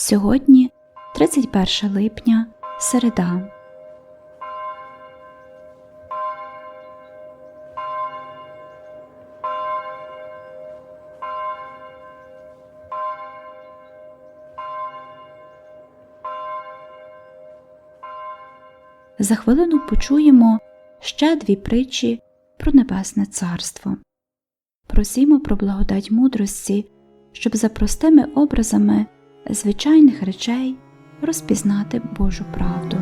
Сьогодні 31 липня, середа. За хвилину почуємо ще дві притчі про Небесне Царство. Просімо про благодать мудрості, щоб за простими образами звичайних речей розпізнати Божу правду.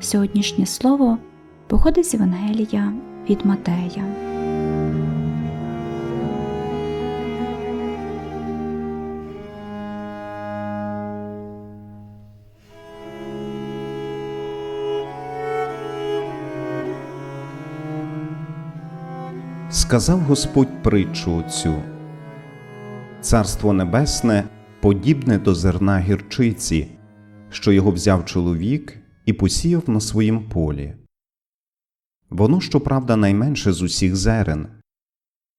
Сьогоднішнє слово походить з Євангелія від Матея. Сказав Господь притчу цю Царство Небесне подібне до зерна гірчиці, що його взяв чоловік і посіяв на своїм полі. Воно, щоправда, найменше з усіх зерен,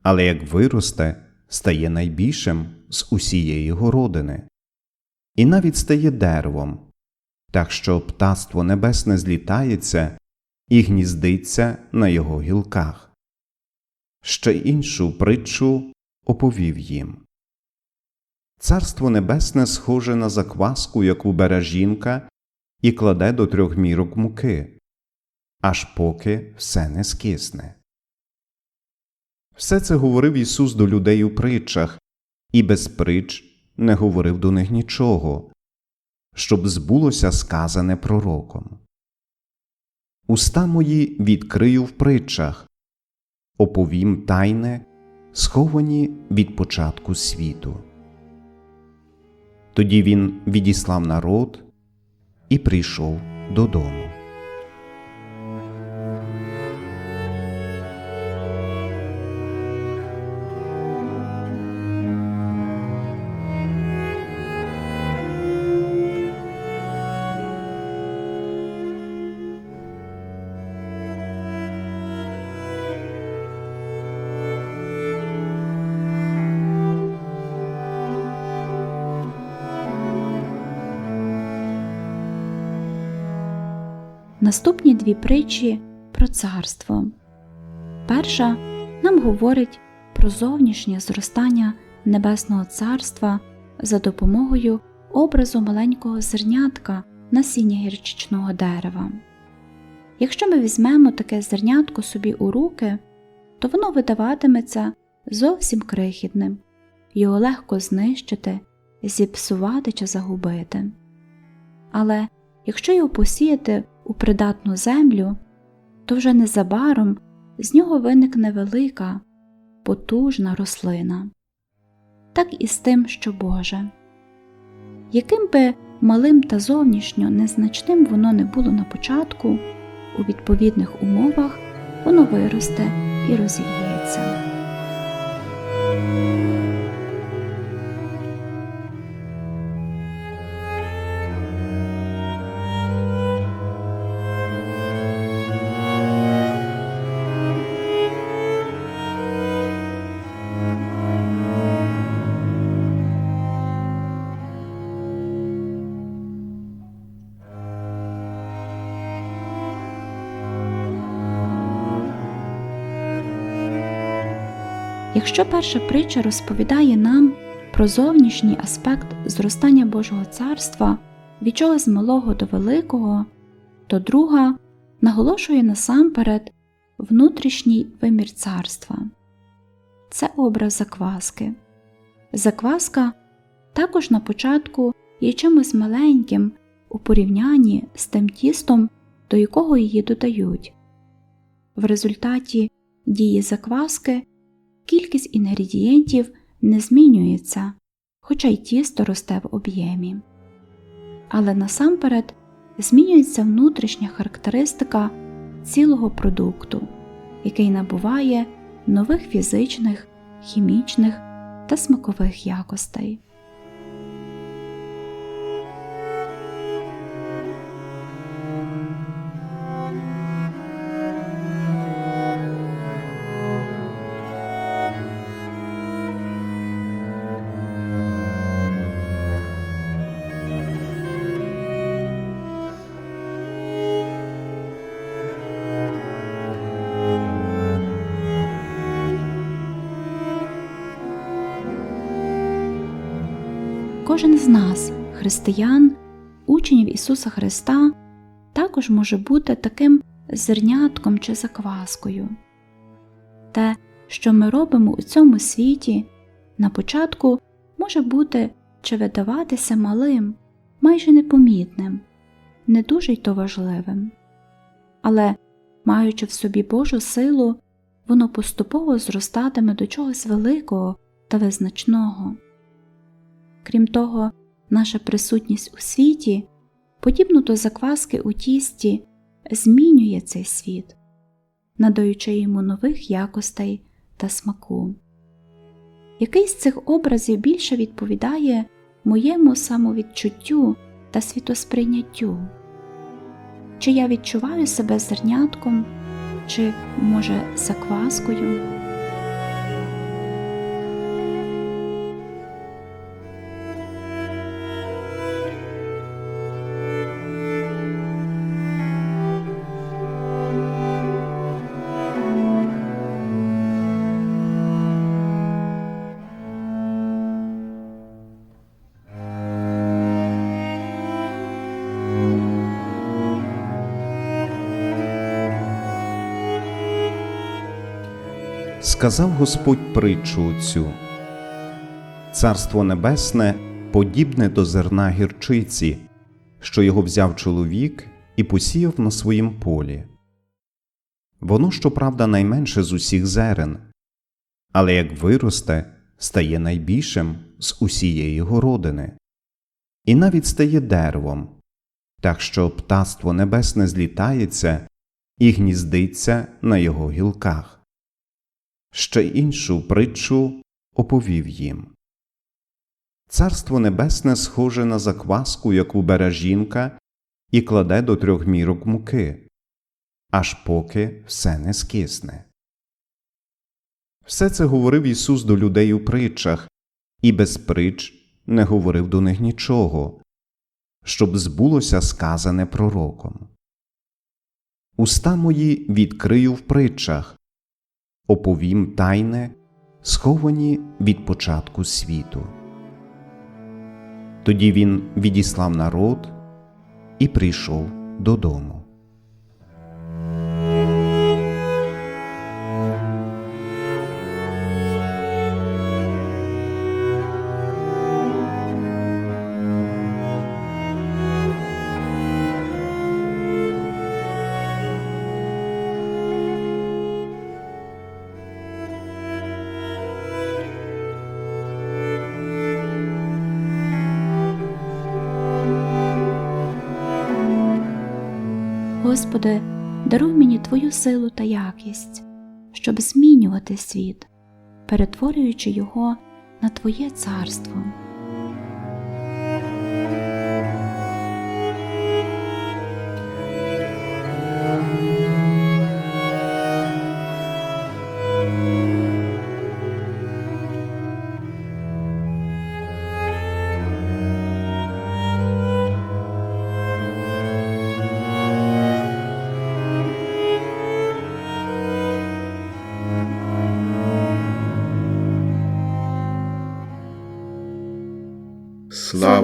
але як виросте, стає найбільшим з усієї городини, і навіть стає деревом, так що птаство небесне злітається і гніздиться на його гілках. Ще іншу притчу оповів їм. Царство небесне схоже на закваску, яку бере жінка і кладе до трьох мірок муки, аж поки все не скисне. Все це говорив Ісус до людей у притчах, і без притч не говорив до них нічого, щоб збулося сказане пророком. Уста мої відкрию в притчах, оповім тайне, сховані від початку світу. Тоді він відіслав народ і прийшов додому. Наступні дві притчі про царство. Перша нам говорить про зовнішнє зростання Небесного Царства за допомогою образу маленького зернятка насіння гірчичного дерева. Якщо ми візьмемо таке зернятко собі у руки, то воно видаватиметься зовсім крихітним, його легко знищити, зіпсувати чи загубити. Але якщо його посіяти у придатну землю, то вже незабаром з нього виникне велика, потужна рослина. Так і з тим, що Боже. Яким би малим та зовнішньо незначним воно не було на початку, у відповідних умовах воно виросте і розів'ється. Якщо перша притча розповідає нам про зовнішній аспект зростання Божого царства від чогось малого до великого, то друга наголошує насамперед внутрішній вимір царства. Це образ закваски. Закваска також на початку є чимось маленьким у порівнянні з тим тістом, до якого її додають. В результаті дії закваски кількість інгредієнтів не змінюється, хоча й тісто росте в об'ємі. Але насамперед змінюється внутрішня характеристика цілого продукту, який набуває нових фізичних, хімічних та смакових якостей. Кожен з нас, християн, учнів Ісуса Христа, також може бути таким зернятком чи закваскою. Те, що ми робимо у цьому світі, на початку може бути чи видаватися малим, майже непомітним, не дуже й то важливим. Але, маючи в собі Божу силу, воно поступово зростатиме до чогось великого та визначного. Крім того, наша присутність у світі, подібно до закваски у тісті, змінює цей світ, надаючи йому нових якостей та смаку. Який з цих образів більше відповідає моєму самовідчуттю та світосприйняттю? Чи я відчуваю себе зернятком, чи, може, закваскою? Сказав Господь притчу цю. Царство небесне подібне до зерна гірчиці, що його взяв чоловік і посіяв на своїм полі. Воно, щоправда, найменше з усіх зерен, але як виросте, стає найбільшим з усієї городини, і навіть стає деревом, так що птаство небесне злітається і гніздиться на його гілках ще іншу притчу оповів їм. Царство небесне схоже на закваску, яку бере жінка і кладе до трьох мірок муки, аж поки все не скисне. Все це говорив Ісус до людей у притчах, і без притч не говорив до них нічого, щоб збулося сказане пророком. Уста мої відкрию в притчах оповім тайне, сховані від початку світу. Тоді він відіслав народ і прийшов додому. Господи, даруй мені Твою силу та якість, щоб змінювати світ, перетворюючи його на Твоє царство.